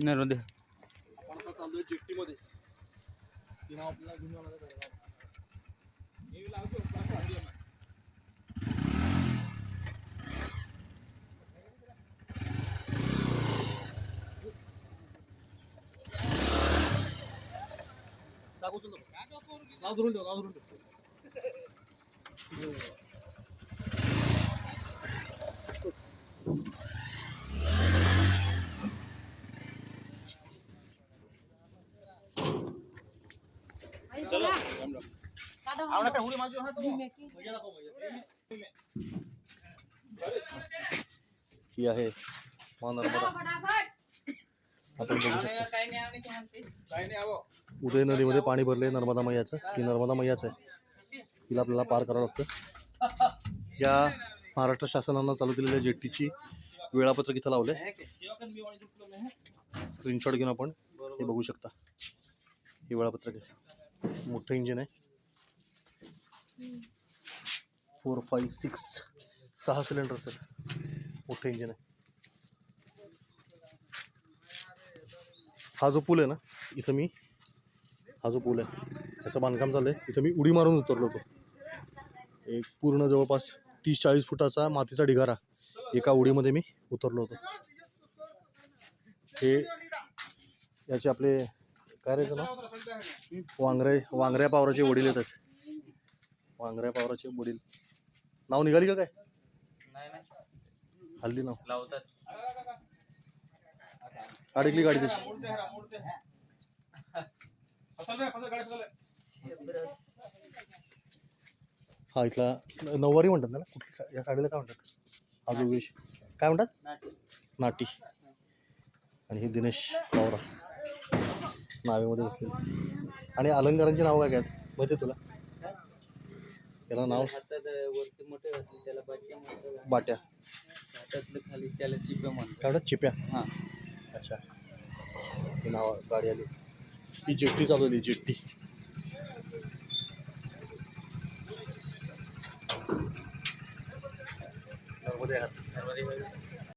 नर्मदे आपण आता चाललोय जेट्टी मध्ये ती नाव आपल्याला घेऊन जाणार आहे बेळगाव. चाकू उचल नको. नाव धरून ठेव नाव धरून ठेव चलो. हा तो मजा दाखव मजा. ही आहे उदय नदीमध्ये पाणी भरले नर्मदा मैयाचं. ही नर्मदा मैयाच आहे. तिला आपल्याला पार करावं लागतं. या महाराष्ट्र शासनानं चालू केलेल्या जेट्टीची वेळापत्रक इथं लावले स्क्रीनशॉट घेऊन आपण हे बघू शकता. हे वेळापत्रक आहे. मोठं इंजिन आहे. फोर फाईव्ह सिक्स सहा सिलेंडर असेल मोठं इंजिन आहे. हा जो पूल आहे ना इथं मी हा जो पूल आहे त्याचं बांधकाम झालं आहे इथं मी उडी मारून उतरलो होतो. एक पूर्ण जवळपास तीस चाळीस फुटाचा मातीचा ढिगारा एका उडीमध्ये मी उतरलो होतो. हे याचे आपले काय रे नाव वांगरे वांगऱ्या पावराचे वडील येतात. वांगऱ्या पावराचे वडील. नाव निघाली का काय? हल्ली नाव. लावतात. अडकली गाडी त्याची. हा इथला नऊवारी म्हणतात ना कुठली या साडीला काय म्हणतात? हा जो वेश. काय म्हणतात? नाटी. आणि हे दिनेश पावरा. नावेमध्ये बसलेले. आणि अलंकारांची नाव काय काय? माहिती तुला? त्याला नाव? वरती मोठे त्याला बाट्या. हातातलं खाली त्याला चिप्या. म्हणतात काय म्हणतात चिप्या हां. अच्छा. ही नाव गाडी आली. ही जेट्टी चालवली जेट्टी नर्मदे घाट.